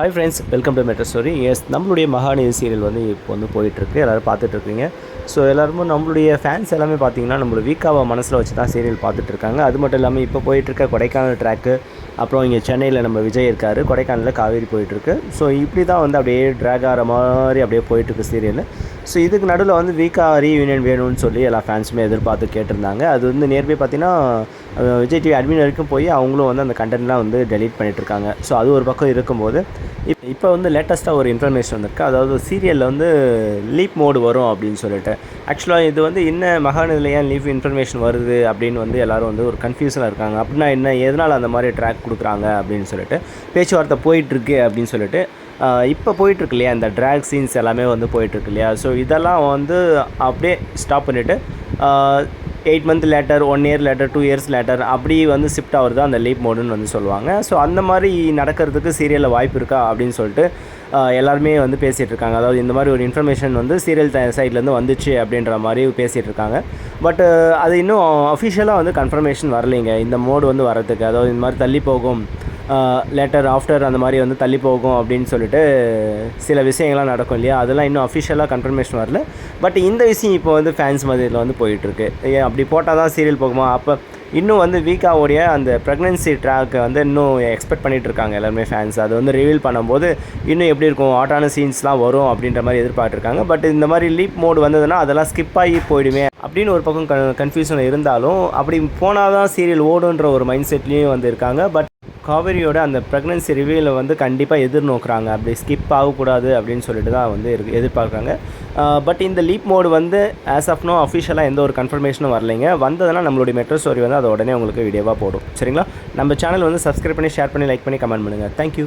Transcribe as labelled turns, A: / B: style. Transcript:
A: Hi friends welcome to metro stories நம்மளுடைய Mahanadhi serial வந்து இப்போ வந்து போயிட்டுருக்கு. எல்லோரும் பார்த்துட்ருக்கீங்க ஸோ எல்லாருமே நம்மளுடைய ஃபேன்ஸ் எல்லாமே பார்த்தீங்கன்னா நம்மளோட வீக்காவை மனசில் வச்சு தான் சீரியல் பார்த்துட்ருக்காங்க அது மட்டும் இல்லாமல் இப்போ போயிட்டுருக்க கொடைக்கானல் ட்ராக்கு அப்புறம் இங்கே சென்னையில் நம்ம விஜய் இருக்கார். கொடைக்கானலில் காவேரி போயிட்டுருக்கு. ஸோ இப்படி தான் வந்து அப்படியே ட்ராக் ஆகிற மாதிரி அப்படியே போயிட்டுருக்கு சீரியல் ஸோ இதுக்கு நடுவில் வந்து வீக்கா ரீயூனியன் வேணும்னு சொல்லி எல்லா ஃபேன்ஸுமே எதிர்பார்த்து கேட்டிருந்தாங்க. அது வந்து நேர்பே பார்த்தீங்கன்னா விஜய் டிவி அட்மின் வரைக்கும் போய் அவங்களும் வந்து அந்த கண்டென்ட்லாம் வந்து டெலீட் பண்ணிட்டு இருக்காங்க ஸோ அது ஒரு பக்கம் இருக்கும்போது இப் இப்போ வந்து லேட்டஸ்ட்டாக ஒரு இன்ஃபர்மேஷன் வந்திருக்கு. அதாவது சீரியலில் வந்து லீப் மோடு வரும் அப்படின்னு சொல்லிட்டு. ஆக்சுவலாக இது வந்து என்ன மகாநிலையில் ஏன் லீப் இன்ஃபர்மேஷன் வருது அப்படின்னு வந்து எல்லாரும் வந்து ஒரு கன்ஃபியூஷனாக இருக்காங்க. அப்படின்னா என்ன எதனால் அந்த மாதிரி ட்ராக் கொடுக்குறாங்க அப்படின்னு சொல்லிட்டு. பேச்சுவார்த்தை போயிட்டுருக்கு அப்படின்னு சொல்லிட்டு. இப்போ போயிட்டுருக்கு இல்லையா? இந்த ட்ராக் சீன்ஸ் எல்லாமே வந்து போயிட்டுருக்கு இல்லையா? ஸோ இதெல்லாம் வந்து அப்படியே ஸ்டாப் பண்ணிவிட்டு eight month later one year later two years later அப்படி வந்து ஷிஃப்ட் ஆகுறது அந்த லீப் மோடுன்னு வந்து சொல்லுவாங்க. ஸோ அந்த மாதிரி நடக்கிறதுக்கு சீரியலில் வாய்ப்பு இருக்கா அப்படின்னு சொல்லிட்டு எல்லாருமே வந்து பேசிகிட்டு இருக்காங்க. அதாவது இந்த மாதிரி ஒரு இன்ஃபர்மேஷன் வந்து சீரியல் சைட்லேருந்து வந்துச்சு அப்படின்ற மாதிரி பேசிகிட்டு இருக்காங்க. பட் அது இன்னும் அஃபிஷியலாக வந்து கன்ஃபர்மேஷன் வரலைங்க. இந்த மோடு வந்து வரதுக்கு அதாவது இந்த மாதிரி தள்ளி போகும். லேட்டர் ஆஃப்டர் அந்த மாதிரி வந்து தள்ளி போகும் அப்படின்னு சொல்லிட்டு சில விஷயங்கள்லாம் நடக்கும் இல்லையா? அதெல்லாம் இன்னும் அஃபிஷியலாக கன்ஃபர்மேஷன் வரல. பட் இந்த விஷயம் இப்போ வந்து ஃபேன்ஸ் மதியில் வந்து போயிட்டுருக்கு. ஏன் அப்படி போட்டால் தான் சீரியல் போகுமா? அப்போ இன்னும் வந்து வீக்காவுடைய அந்த ப்ரெக்னென்சி ட்ராக்கை வந்து இன்னும் எக்ஸ்பெக்ட் பண்ணிகிட்டு இருக்காங்க எல்லாருமே ஃபேன்ஸ் அது வந்து ரிவீல் பண்ணும்போது இன்னும் எப்படி இருக்கும் ஆட்டான சீன்ஸ்லாம் வரும் அப்படின்ற மாதிரி எதிர்பார்த்துருக்காங்க. பட் இந்த மாதிரி லீப் மோடு வந்ததுன்னா அதெல்லாம் ஸ்கிப் ஆகி போயிடுமே அப்படின்னு ஒரு பக்கம் கன்ஃபியூஷன் இருந்தாலும் அப்படி போனால் தான் சீரியல் ஓடுன்ற ஒரு மைண்ட் செட்லேயும் வந்து இருக்காங்க. பட் காவேரியோட அந்த ப்ரெக்னன்சி ரிவியூவில் வந்து கண்டிப்பாக எதிர்நோக்குறாங்க. அப்படி ஸ்கிப் ஆகக்கூடாது அப்படின்னு சொல்லிட்டு தான் வந்து இருக்கு எதிர்பார்க்குறாங்க. பட் இந்த லீப் மோடு வந்து ஆஸ் ஆஃப் நோ அஃபிஷியலாக எந்த ஒரு கன்ஃபர்மேஷனும் வரலைங்க. வந்ததுன்னா நம்மளுடைய மெட்ரோ ஸ்டோரி வந்து அதை உடனே உங்களுக்கு வீடியோவாக போடும். சரிங்களா? நம்ம சேனல் வந்து சப்ஸ்கிரைப் பண்ணி ஷேர் பண்ணி லைக் பண்ணி கமெண்ட் பண்ணுங்கள் தேங்க்யூ